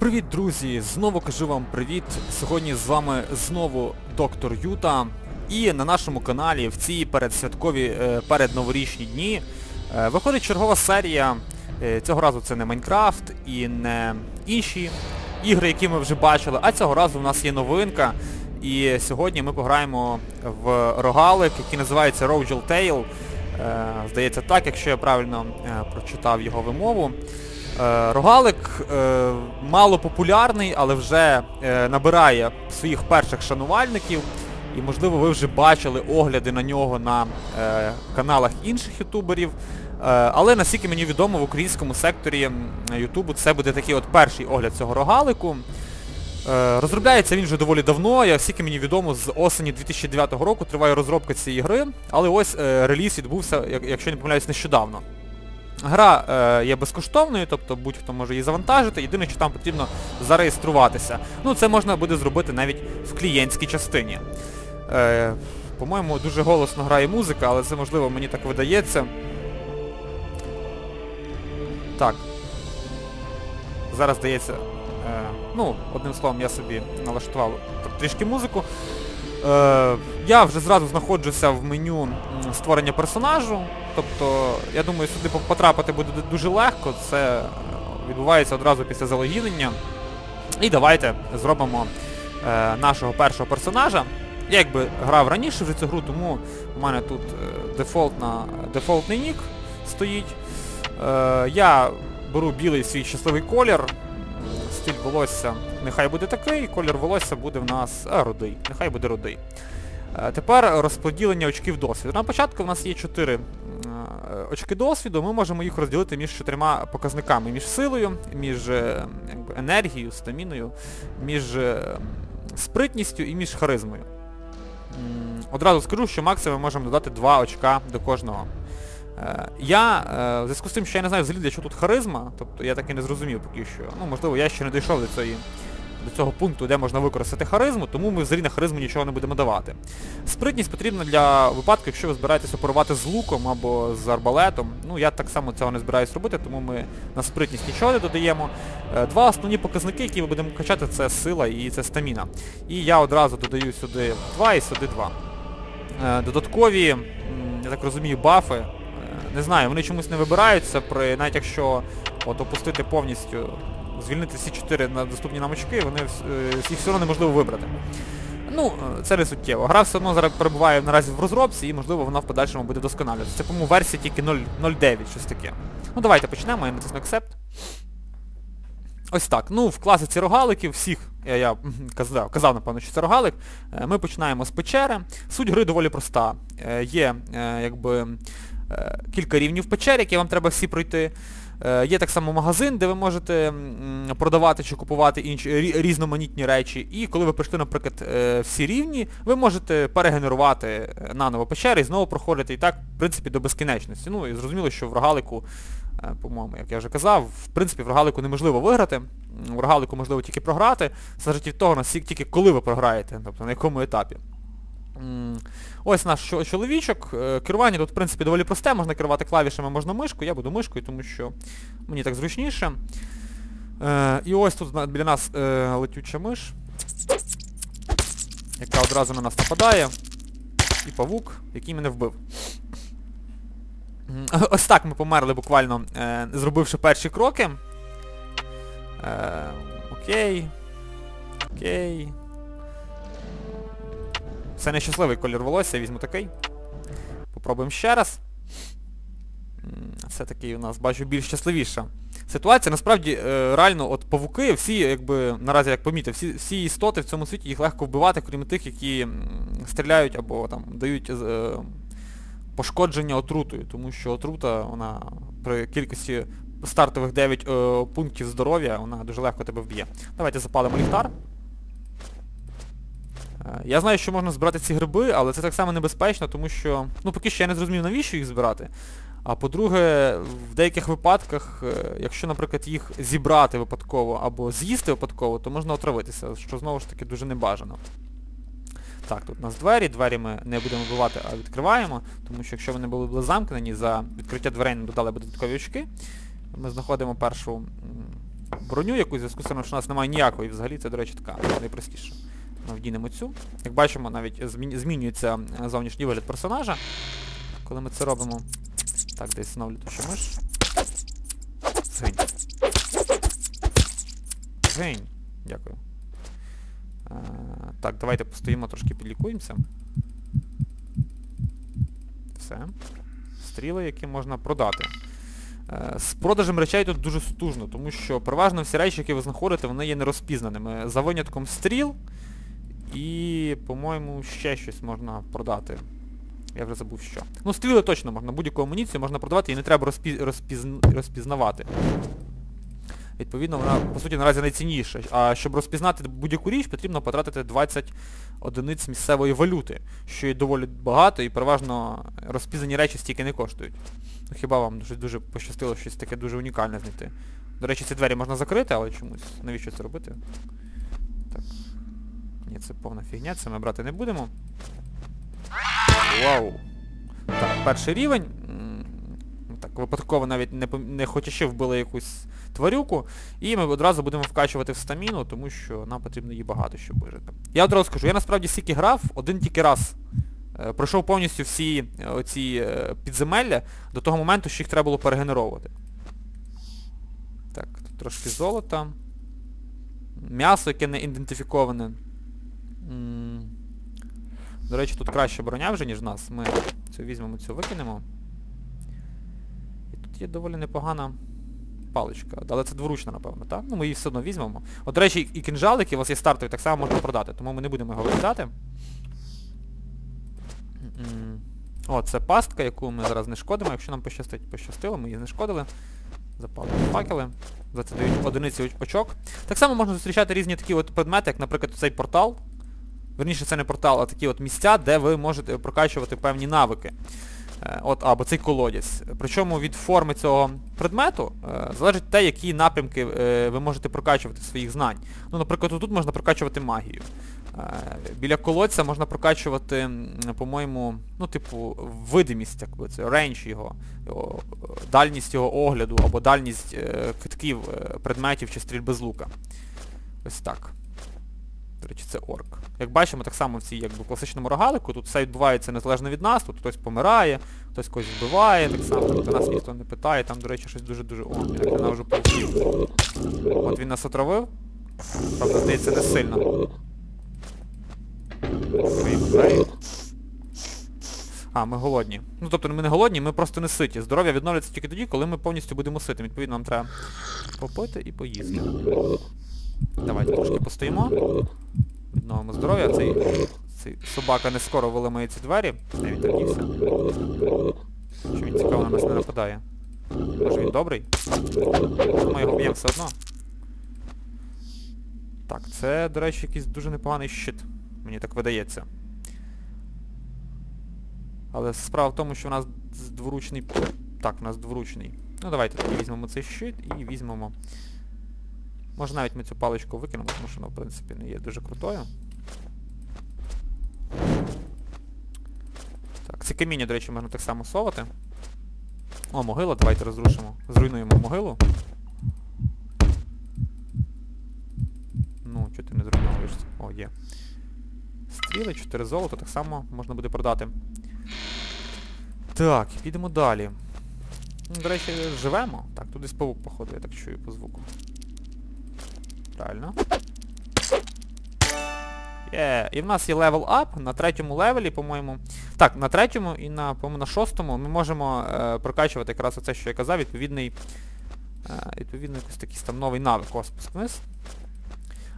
Привіт, друзі! Знову кажу вам привіт. Сьогодні з вами знову доктор Юта. І на нашому каналі в ці передсвяткові, е, передноворічні дні е, виходить чергова серія. Е, Цього разу це не Майнкрафт і не інші ігри, які ми вже бачили, а цього разу у нас є новинка. І сьогодні ми пограємо в рогалик, який називається Rogel Tale. Здається так, якщо я правильно прочитав його вимову. Е, Рогалик е, мало популярний, але вже е, набирає своїх перших шанувальників. І можливо ви вже бачили огляди на нього на каналах інших ютуберів. Але наскільки мені відомо, в українському секторі Ютубу це буде такий от перший огляд цього рогалику. Розробляється він вже доволі давно, як скільки мені відомо, з осені 2009 року триває розробка цієї гри, але ось реліз відбувся, якщо не помиляюсь, нещодавно. Гра е, є безкоштовною, тобто будь-хто може її завантажити, єдине, що там потрібно зареєструватися. Ну, це можна буде зробити навіть в клієнтській частині. Е, по-моєму, дуже голосно грає музика, але це можливо мені так видається. Так. Зараз здається. Е, ну, одним словом, я собі налаштував трішки музику. Е, я вже зразу знаходжуся в меню створення персонажу. Тобто, я думаю, сюди потрапити буде дуже легко. Це е, відбувається одразу після залогінення. І давайте зробимо е, нашого першого персонажа. Я якби грав раніше вже цю гру, тому у мене тут е, дефолтна, дефолтний нік стоїть. Е, я беру білий свій щасливий колір. Стиль волосся нехай буде такий, колір волосся буде в нас а, рудий. Нехай буде рудий. Е, Тепер розподілення очків досвіду. На початку в нас є 4 очки досвіду, ми можемо їх розділити між чотирма показниками. Між силою, між е, якби, енергією, стаміною, між е, спритністю і між харизмою. Одразу скажу, що максимум ми можемо додати 2 очка до кожного. Е, Я, е, в зв'язку з тим, що я не знаю взагалі для чого тут харизма, тобто я так і не зрозумів поки що. Ну, можливо, я ще не дійшов до цієї до цього пункту, де можна використати харизму, тому ми взагалі на харизму нічого не будемо давати. Спритність потрібна для випадку, якщо ви збираєтесь оперувати з луком або з арбалетом. Ну, я так само цього не збираюсь робити, тому ми на спритність нічого не додаємо. Е, Два основні показники, які ми будемо качати, це сила і це стаміна. І я одразу додаю сюди 2 і сюди 2. Е, Додаткові, я так розумію, бафи. Е, Не знаю, вони чомусь не вибираються, при, навіть якщо от, опустити повністю, звільнити всі 4 на доступні нам очки, вони е, їх все одно неможливо вибрати. Ну, е, це не суттєво. Гра все одно зараз перебуває наразі в розробці і, можливо, вона в подальшому буде досконалюватися. Це, по-моєму, версія тільки 0.9, щось таке. Ну давайте почнемо, я натисну Accept. Ось так. Ну, в класиці рогаликів всіх, я, я казав, казав, напевно, що це рогалик. Е, Ми починаємо з печери. Суть гри доволі проста. Е, Є е, якби е, кілька рівнів печер, які вам треба всі пройти. Е, Є так само магазин, де ви можете продавати чи купувати інші різноманітні речі. І коли ви пройшли, наприклад, е, всі рівні, ви можете перегенерувати е, наново печери і знову проходити і так, в принципі, до безкінечності. Ну і зрозуміло, що в рогалику, по-моєму, як я вже казав, в принципі, в рогалику неможливо виграти. В рогалику можливо тільки програти. Залежить від того, тільки коли ви програєте, тобто на якому етапі. Ось наш чоловічок. Е, Керування тут, в принципі, доволі просте, можна керувати клавішами, можна мишкою. Я буду мишкою, тому що мені так зручніше. Е, І ось тут біля нас е, летюча миш, яка одразу на нас нападає. І павук, який мене вбив. Ось так ми померли буквально, зробивши перші кроки. Окей. Окей. Це нещасливий колір волосся, візьму такий. Попробуємо ще раз. Такий у нас, бачу, більш щасливіша ситуація. Насправді, е, реально, от павуки, всі, якби, наразі як помітив, всі, всі істоти в цьому світі їх легко вбивати, крім тих, які стріляють або там дають е, пошкодження отрутою, тому що отрута, вона при кількості стартових 9 е, пунктів здоров'я, вона дуже легко тебе вб'є. Давайте запалимо ліхтар. Я знаю, що можна збирати ці гриби, але це так само небезпечно, тому що... Ну, поки що я не зрозумів, навіщо їх збирати. А по-друге, в деяких випадках, е, якщо, наприклад, їх зібрати випадково або з'їсти випадково, то можна отравитися, що знову ж таки дуже небажано. Так, тут у нас двері, двері ми не будемо вбивати, а відкриваємо, тому що якщо вони були були замкнені, за відкриття дверей нам додали додаткові очки. Ми знаходимо першу броню якусь, зв'язку з тим, що у нас немає ніякої взагалі, це, до речі, така найпростіша. Вдінемо цю. Як бачимо, навіть змін- змінюється е, зовнішній вигляд персонажа, коли ми це робимо. Так, десь знову літуча миш. Згинь. Згинь. Дякую. Е, так, давайте постоїмо, трошки підлікуємося. Все. Стріли, які можна продати. Е, З продажем речей тут дуже стужно, тому що переважно всі речі, які ви знаходите, вони є нерозпізнаними. За винятком стріл і, по-моєму, ще щось можна продати. Я вже забув що. Ну, стріли точно можна, будь-яку амуніцію можна продавати і не треба розпіз... розпізн- розпізнавати. Відповідно, вона, по суті, наразі найцінніша. А щоб розпізнати будь-яку річ, потрібно потратити 20 одиниць місцевої валюти, що є доволі багато і переважно розпізнані речі стільки не коштують. Ну хіба вам щось дуже пощастило щось таке дуже унікальне знайти. До речі, ці двері можна закрити, але чомусь. Навіщо це робити? Так. Ні, це повна фігня, це ми брати не будемо. Вау! Так, перший рівень. Так, випадково навіть не, не хочучи вбили якусь тварюку. І ми одразу будемо вкачувати в стаміну, тому що нам потрібно її багато, щоб вижити. Я одразу скажу, я насправді стільки грав, один тільки раз. Е, Пройшов повністю всі е, оці е, підземелля до того моменту, що їх треба було перегенеровувати. Так, тут трошки золота. М'ясо, яке не ідентифіковане. До речі, тут краще броня вже, ніж нас. Ми цю візьмемо, цю викинемо. І тут є доволі непогана паличка. Але це дворучна, напевно, так? Ну ми її все одно візьмемо. От, до речі, і кінжал, який у вас є стартовий, так само можна продати, тому ми не будемо його викидати. О, це пастка, яку ми зараз не шкодимо. Якщо нам пощастить, пощастило, ми її не шкодили. Запалимо факели. За це дають одиниці очок. Так само можна зустрічати різні такі от предмети, як, наприклад, цей портал. Верніше, це не портал, а такі от місця, де ви можете прокачувати певні навики. Е, От, або цей колодязь. Причому від форми цього предмету е, залежить те, які напрямки е, ви можете прокачувати своїх знань. Ну, наприклад, тут можна прокачувати магію. Е, біля колодця можна прокачувати, по-моєму, ну, типу, видимість, якби це, рейндж його, його, дальність його огляду, або дальність е, китків е, предметів чи стрільби з лука. Ось так. До речі, це орк. Як бачимо, так само в цій якби, класичному рогалику, тут все відбувається незалежно від нас, тут хтось помирає, хтось когось вбиває, так само, тобто нас ніхто не питає, там, до речі, щось дуже-дуже... О, я ненавижу пауків. От він нас отравив. Правда, здається, не сильно. А, ми голодні. Ну тобто ми не голодні, ми просто не ситі. Здоров'я відновлюється тільки тоді, коли ми повністю будемо ситим. Відповідно, нам треба попити і поїсти. Давайте трошки постоїмо. Відновимо здоров'я. Цей, цей собака не скоро виламає ці двері. Де він? Що він цікаво на нас не нападає. Може він добрий? Ми його б'ємо все одно. Так, це, до речі, якийсь дуже непоганий щит. Мені так видається. Але справа в тому, що в нас дворучний... Так, у нас дворучний. Ну давайте тоді візьмемо цей щит і візьмемо... Може навіть ми цю паличку викинемо, тому що вона в принципі не є дуже крутою. Так, ці каміння, до речі, можна так само совати. О, могила, давайте розрушимо. Зруйнуємо могилу. Ну, чого ти не зруйновуєшся? О, є. Стріли, 4 золота, так само можна буде продати. Так, підемо далі. До речі, живемо. Так, тут десь павук, походу, я так чую по звуку. Правильно. Є. І в нас є левел ап. На третьому левелі, по-моєму. Так, на третьому і на, на шостому ми можемо е, прокачувати якраз оце, що я казав, відповідний. Е, відповідно, якийсь такий там новий навик, о, спуск вниз.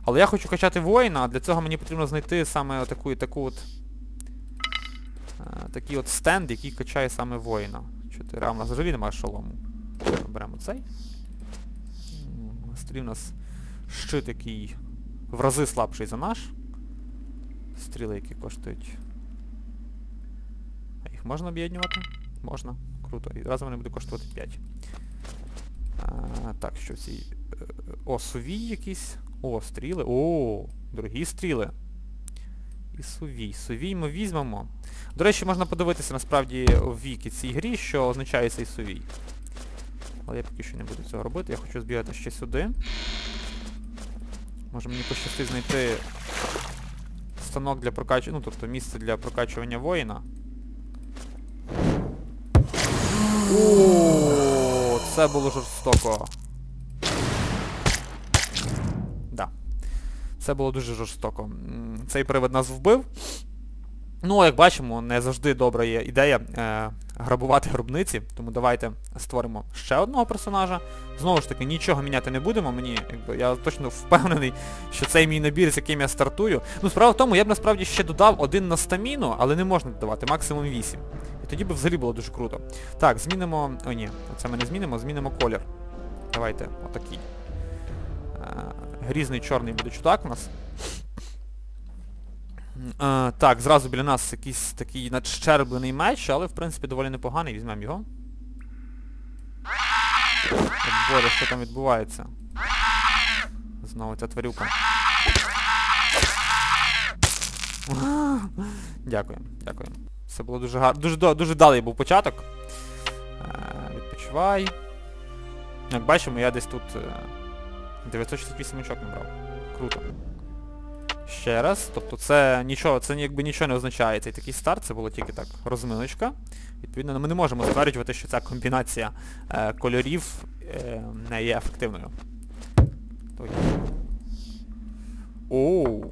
Але я хочу качати воїна, а для цього мені потрібно знайти саме таку, таку от... Е, такий от стенд, який качає саме воїна. Чотири. А в нас взагалі немає шолому. Беремо цей. Столі у нас щит, який в рази слабший за наш. Стріли, які коштують. А їх можна об'єднувати? Можна. Круто. І разом вони будуть коштувати 5. А, так, що ці... е, О, сувій якісь. О, стріли. О, дорогі стріли. І сувій. Сувій ми візьмемо. До речі, можна подивитися насправді в віки цій грі, що означає цей сувій. Але я поки що не буду цього робити. Я хочу збігати ще сюди. Може мені пощастить знайти станок для прокачування, ну тобто місце для прокачування воїна. О, це було жорстоко. Да. Це було дуже жорстоко. Цей привид нас вбив. Ну, як бачимо, не завжди добра є ідея е, грабувати гробниці, тому давайте створимо ще одного персонажа. Знову ж таки, нічого міняти не будемо, мені, якби, я точно впевнений, що цей мій набір, з яким я стартую. Ну, справа в тому, я б насправді ще додав один на стаміну, але не можна додавати, максимум 8. І тоді б взагалі було дуже круто. Так, змінимо... О, ні, це ми не змінимо, змінимо колір. Давайте, отакий. Е, грізний чорний буде чудак у нас. Е, так, зразу біля нас якийсь такий надщерблений меч, але в принципі доволі непоганий, візьмемо його. О, Боже, що там відбувається? Знову ця тварюка. Дякую, дякую. Це було дуже гарно. Дуже, дуже далий був початок. Е, відпочивай. Як бачимо, я десь тут е, 968 очок набрав. Круто. Ще раз. Тобто це нічого, це якби нічого не означає. Цей такий старт, це було тільки так розминочка. Відповідно, ми не можемо стверджувати, що ця комбінація е, кольорів е, не є ефективною. Оу.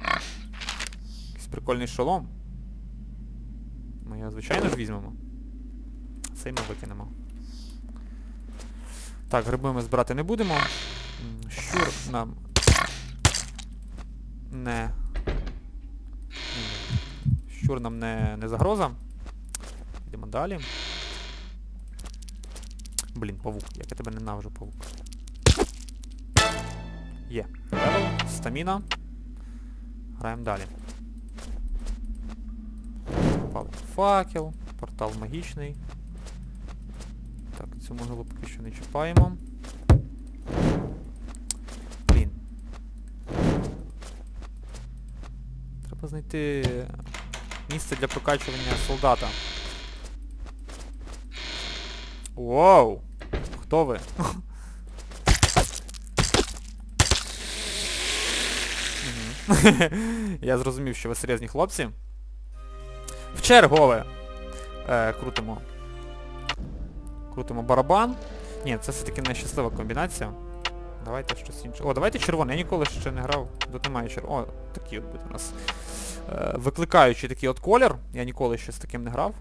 Якийсь прикольний шолом. Ми його, звичайно ж, візьмемо. Цей ми викинемо. Так, гриби ми збирати не будемо. Щур нам не... Щур нам не, не загроза. Йдемо далі. Блін, павук, як я тебе ненавижу, павук. Є. Стаміна. Граємо далі. Палить факел, портал магічний. Так, цю могилу поки що не чіпаємо. Блін. Треба знайти місце для прокачування солдата. Воу! Хто ви? Я зрозумів, що ви серйозні хлопці. В чергове. Е, крутимо. Крутимо барабан. Ні, це все-таки нещаслива комбінація. Давайте щось інше. О, давайте червоне. Я ніколи ще не грав. Тут немає червоного. О, такий от буде у нас. Е, викликаючий такий от колір. Я ніколи ще з таким не грав.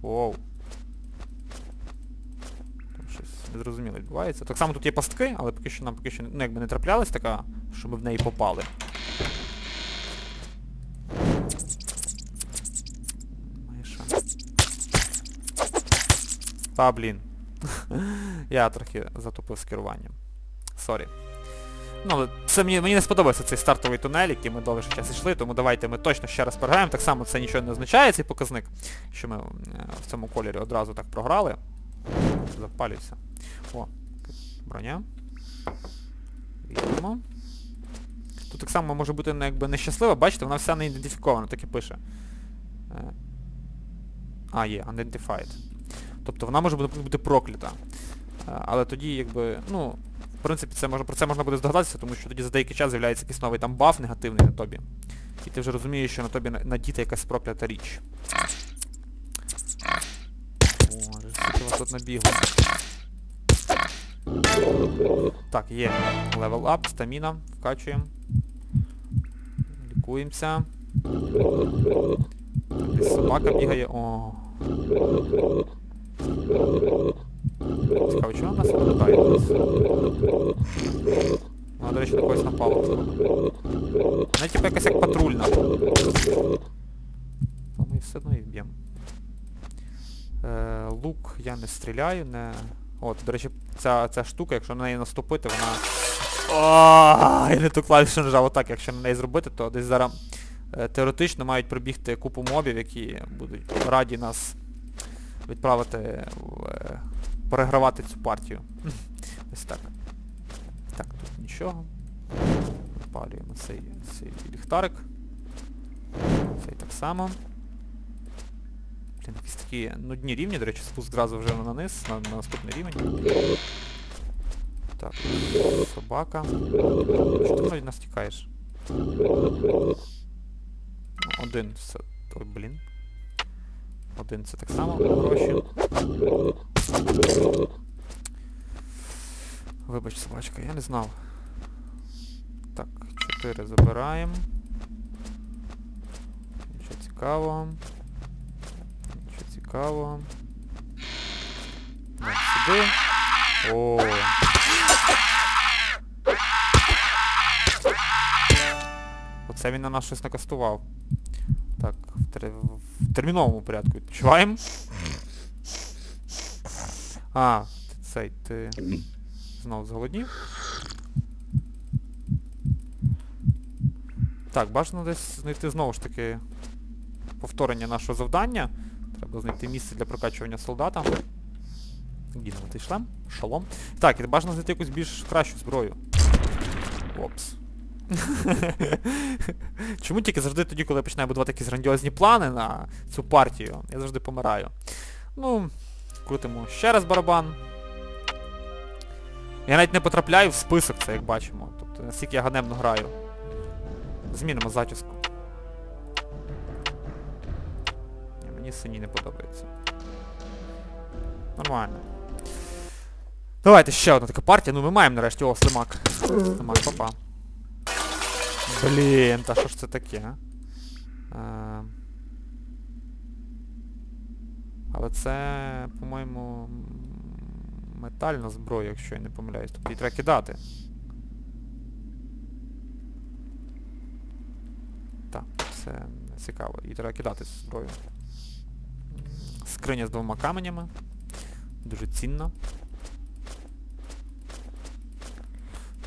Воу. Там щось незрозуміло відбувається. Так само тут є пастки, але поки що нам поки що ну, якби не траплялась така, щоб ми в неї попали. Та, блін. Я трохи затупив з керуванням. Сорі. Ну, це мені, мені не сподобався цей стартовий тунель, який ми довгий час йшли, тому давайте ми точно ще раз програємо. Так само це нічого не означає, цей показник, що ми е, в цьому кольорі одразу так програли. Запалюється. О, броня. Візьмемо. Тут так само може бути ну, якби нещаслива, бачите, вона вся не ідентифікована, так і пише. Е, А, є, unidentified. Тобто вона може бути, проклята. Е, Але тоді, якби, ну, принципі, це можна, про це можна буде здогадатися, тому що тоді за деякий час з'являється якийсь новий там баф негативний на тобі. І ти вже розумієш, що на тобі на- надіта якась проклята річ. Боже, скільки вас тут набігло. Так, є. Левел ап, стаміна, вкачуємо. Лікуємося. Собака бігає. О. Цікаво, чого нас нападає? Вона, до речі, на когось напала. Вона типу якась як патрульна. То ми все одно і вб'ємо. Е, лук я не стріляю, не... От, до речі, ця, ця штука, якщо на неї наступити, вона... О, я не ту клавішу нажав отак, якщо на неї зробити, то десь зараз е, теоретично мають прибігти купу мобів, які будуть раді нас відправити в, е, перегравати цю партію. Ось так. Так, тут нічого. Випалюємо цей, цей ліхтарик. Цей так само. Блін, якісь такі нудні рівні, до речі, спуск зразу вже на низ, на, на наступний рівень. Так, собака. Що ти від нас тікаєш? Ну, Один це... Ой, блін. Один це так само гроші. Вибач, собачка, я не знав. Так, 4 забираємо. Нічого цікавого. Нічого цікавого. Йдемо сюди. О. Оце він на нас щось накастував. Так, в, тер... в терміновому порядку відпочиваємо. А, цей, ти знов зголоднів. Так, бажано десь знайти знову ж таки повторення нашого завдання. Треба знайти місце для прокачування солдата. Гінувати шлем, шалом. Так, і бажано знайти якусь більш кращу зброю. Опс. Чому тільки завжди тоді, коли я починаю будувати якісь грандіозні плани на цю партію, я завжди помираю. Ну, крутимо ще раз барабан. Я навіть не потрапляю в список, це як бачимо. Тобто наскільки я ганебно граю. Змінимо зачіску. Ні, Мені синій не подобається. Нормально. Давайте ще одна така партія. Ну ми маємо нарешті. О, слимак. Слимак, папа. Блін, та що ж це таке, а? а? Але це, по-моєму, метальна зброя, якщо я не помиляюсь. Тобто її треба кидати. Так, це цікаво. Її треба кидати цю зброю. Скриня з двома каменями. Дуже цінна.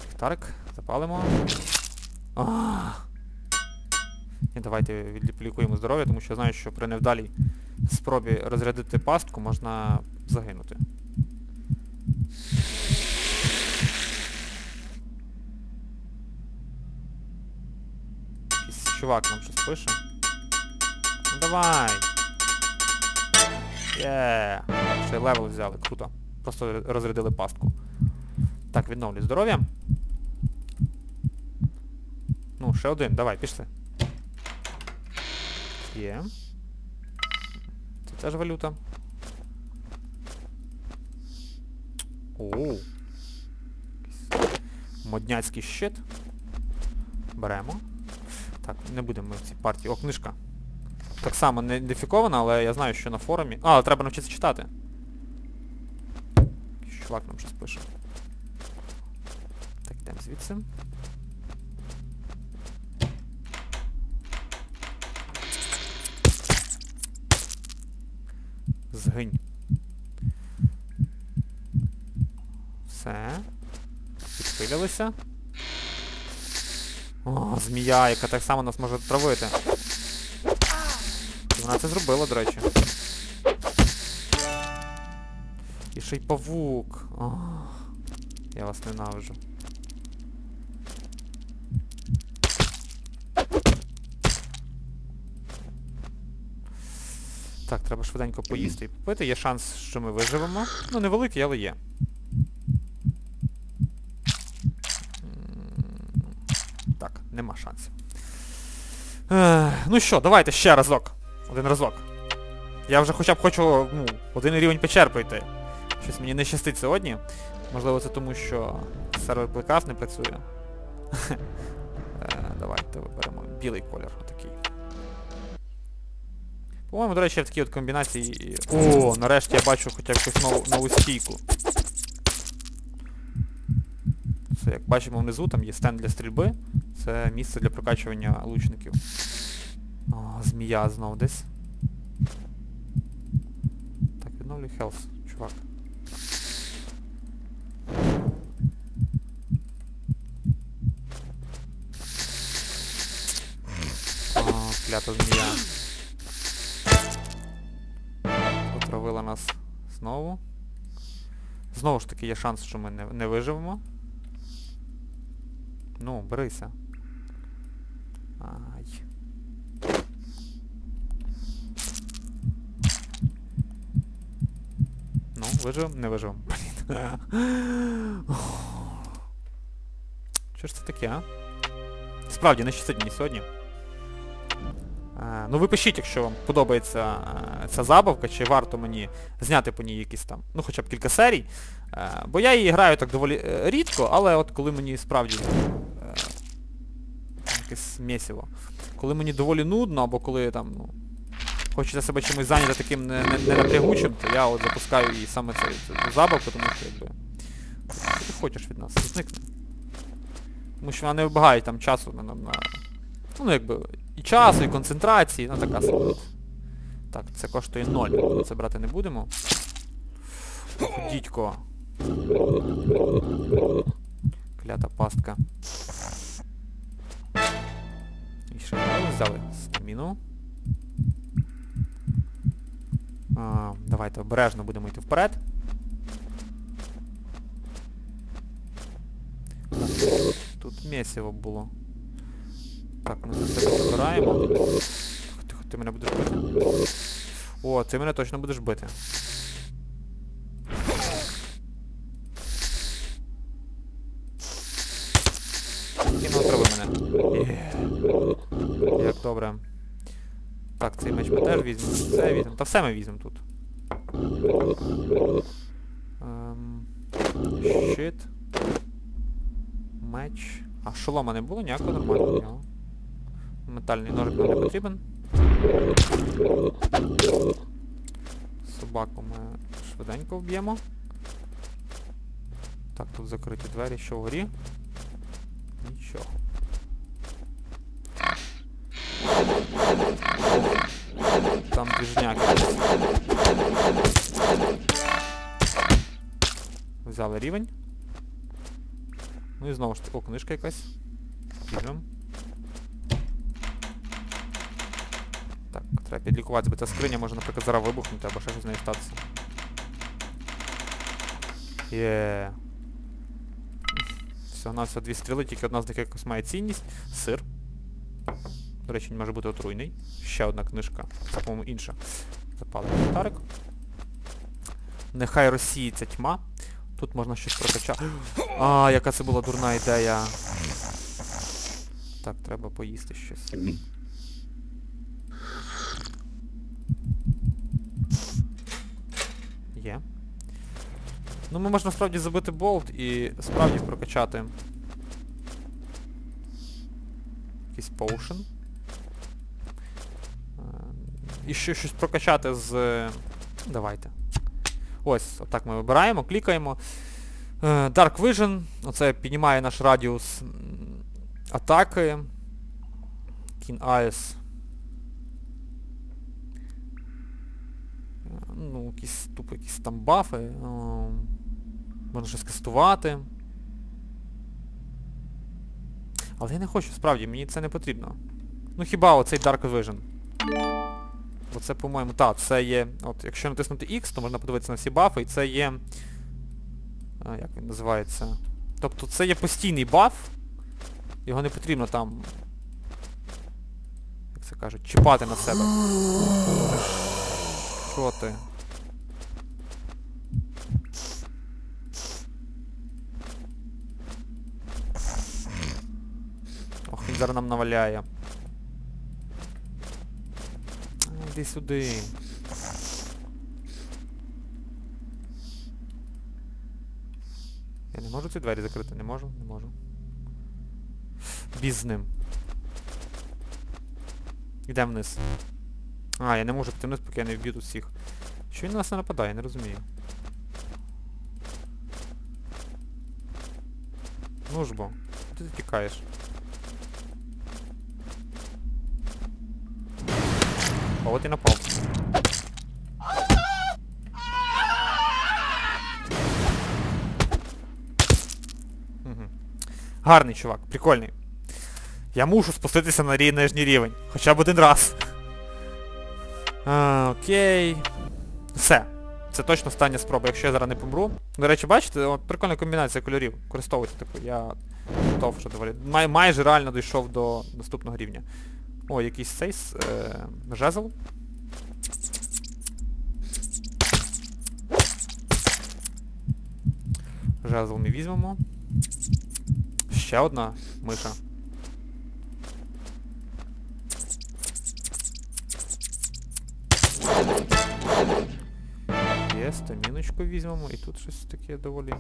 Ліхтарик. Запалимо. А. Ні, давайте відлікуємо здоров'я, тому що я знаю, що при невдалій спробі розрядити пастку можна загинути. Якийсь чувак нам щось пише. Ну давай! Є! Ще й левел взяли, круто. Просто розрядили пастку. Так, відновлюй здоров'я. Ну, ще один, давай, пішли. Є. Це теж валюта. Оу. Модняцький щит. Беремо. Так, не будемо в цій партії. О, книжка. Так само не ідентифікована, але я знаю, що на форумі... А, треба навчитися читати. Чувак нам щось пише. Так, йдемо звідси. Згинь. Все. Підпилилися. О, змія, яка так само нас може травити. І Вона це зробила, до речі. І ще й павук. Ох, я вас ненавиджу. Так, треба швиденько поїсти і попити. Є шанс, що ми виживемо. Ну, невеликий, але є. Так, нема шансів. Ну що, давайте ще разок. Один разок. Я вже хоча б хочу, ну, один рівень печер пройти. Щось мені не щастить сьогодні. Можливо, це тому, що сервер Playcraft не працює. Е, Давайте виберемо білий колір. По-моєму, до речі, в такій от комбінації... О, нарешті я бачу хоча б якусь нову, нову стійку. Це, як бачимо внизу, там є стенд для стрільби. Це місце для прокачування лучників. О, змія знов десь. Так, відновлюй хелс, чувак. О, клята змія. Отравила нас знову. Знову ж таки є шанс, що ми не, не виживемо. Ну, берися. Ай. вижив? Не вижив. Блін. Що ж це таке, а? Справді, не щастить мені сьогодні. Е, ну ви пишіть, якщо вам подобається е, ця забавка, чи варто мені зняти по ній якісь там, ну хоча б кілька серій. Е, бо я її граю так доволі рідко, але от коли мені справді якесь місиво. Коли мені доволі нудно, або коли там, ну, хочеться себе чимось зайняти таким не, не, не то я от запускаю і саме цю, цю забавку, тому що якби. Що ти хочеш від нас? Зникни. Тому що вона не вибагає там часу на, на ну якби і часу, і концентрації, ну така собі. Так, це коштує 0. Це брати не будемо. Дідько. Клята пастка. І ми взяли? Стаміну. А, давайте обережно будемо йти вперед. Тут місиво було. Так, ми за забираємо. Тихо, ти мене будеш бити. О, ти мене точно будеш бити. Як добре. Так, цей меч ми теж візьмемо. Це візьмемо. Та все ми візьмемо тут. Ем, щит. Меч. А шолома не було ніякого нормального. Метальний ножик нам не потрібен. Собаку ми швиденько вб'ємо. Так, тут закриті двері, що вгорі. Нічого. Там двіжняк. Взяли рівень. Ну і знову ж таки, о, книжка якась. Візьмем. Так, треба підлікуватися, бо ця скриня може, наприклад, зараз вибухнути або щось з нею статися. Є. Всього на все дві стріли, тільки одна з них якось має цінність. Сир. До речі, він може бути отруйний. Ще одна книжка. Це, по-моєму, інша. Запалий ліхтарик. Нехай розсіється тьма. Тут можна щось прокачати. А, яка це була дурна ідея. Так, треба поїсти щось. Є. Ну ми можна справді забити болт і справді прокачати. Якийсь поушен. І ще щось прокачати з... Давайте. Ось, отак ми вибираємо, клікаємо. Dark Vision, оце піднімає наш радіус атаки. Keen Eyes. Ну, якісь тупо якісь там бафи. Можна щось кастувати. Але я не хочу, справді, мені це не потрібно. Ну хіба оцей Dark Vision. Бо це, по-моєму, так, це є... От, якщо натиснути X, то можна подивитися на всі бафи, і це є... А, як він називається? Тобто це є постійний баф. Його не потрібно там... Як це кажуть, чіпати на себе. Що ти? Ох, він зараз нам наваляє. Іди сюди. Я не можу ці двері закрити, не можу, не можу. Біз ним. Йдемо вниз. А, я не можу піти вниз, поки я не вб'ю тут всіх. Що він на нас не нападає, не розумію. Ну ж бо, ти тікаєш? А от і напав. Угу. Гарний чувак, прикольний. Я мушу спуститися на нижній рівень. Хоча б один раз. А, Окей. Все. Це точно остання спроба, якщо я зараз не помру. До речі, бачите, от прикольна комбінація кольорів. Користовуйте таку, я готов вже доволі. Май, майже реально дійшов до наступного рівня. О, якийсь цей е, жезл. Жезл ми візьмемо. Ще одна миша. Є, стаміночку візьмемо, і тут щось таке доволі.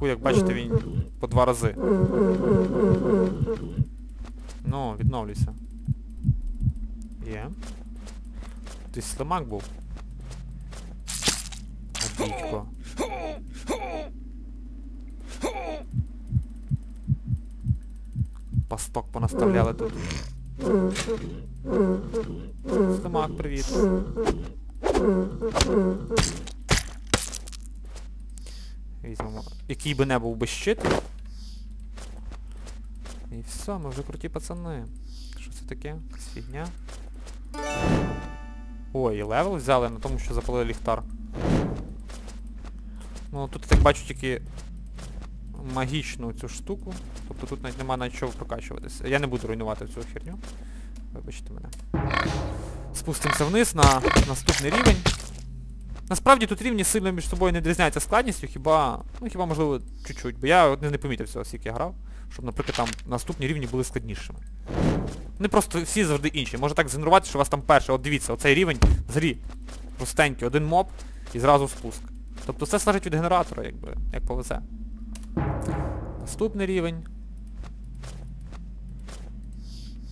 ну, Атаку, як бачите, він по два рази. Ну, відновлюйся. Є. Ти слимак був. А дідько. Пасток понаставляли тут. Слимак, привіт. Візьмемо. Який би не був би щит. І все, ми вже круті пацани. Що це таке? Фігня. Ой, і левел взяли на тому, що запалили ліхтар. Ну тут я так бачу тільки магічну цю штуку. Тобто тут навіть нема на чого прокачуватися. Я не буду руйнувати цю херню. Вибачте мене. Спустимося вниз на наступний рівень. Насправді тут рівні сильно між собою не відрізняються складністю, хіба... Ну хіба можливо чуть-чуть. Бо я не, не помітив цього, скільки я грав. Щоб, наприклад, там наступні рівні були складнішими. Вони просто всі завжди інші. Може так згенерувати, що у вас там перше, от дивіться, оцей рівень взагалі простенький, один моб і зразу спуск. Тобто все залежить від генератора, якби, як повезе. Наступний рівень.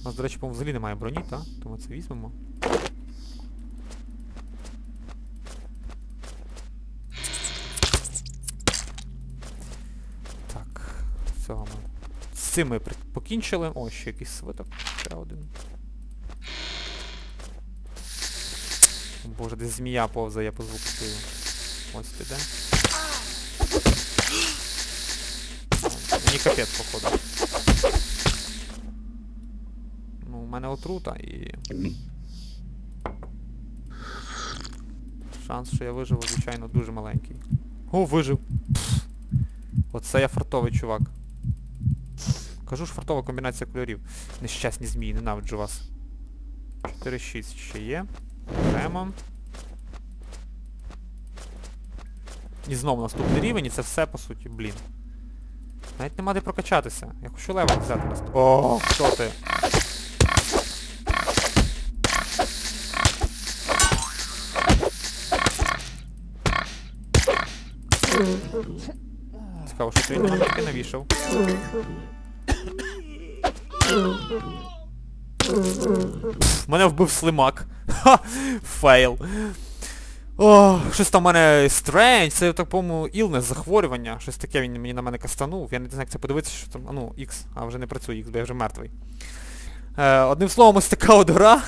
У нас, до речі, по-моєму, взагалі немає броні, так? Тому це візьмемо. Так, цього ми. З цим ми покінчили. О, ще якийсь свиток. Ще один. Боже, десь змія повзає, я по звуку чую. Ось піде. Мені капець, походу. Ну, у мене отрута і... Шанс, що я виживу, звичайно, дуже маленький. О, вижив! Оце я фартовий чувак. Кажу ж фартова комбінація кольорів. Нещасні змії, ненавиджу вас. 4-6 ще є. Беремо. І знову наступний рівень, і це все по суті, блін. Навіть нема де прокачатися. Я хочу левел взяти нас. О, хто ти? Цікаво, що ти він на навішав. Мене вбив слимак. Ха! Фейл. О, щось там в мене стрендж, це так, по-моєму, ілнес, захворювання. Щось таке він мені на мене кастанув. Я не знаю, як це подивитися, що там. А ну, X, а вже не працює X, бо я вже мертвий. Е, одним словом, ось така от гра.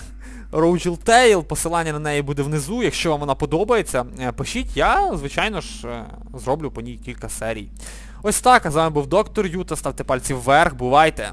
Roachel Tale, посилання на неї буде внизу. Якщо вам вона подобається, е, пишіть, я, звичайно ж, е, зроблю по ній кілька серій. Ось так, а з вами був доктор Юта, ставте пальці вверх, бувайте!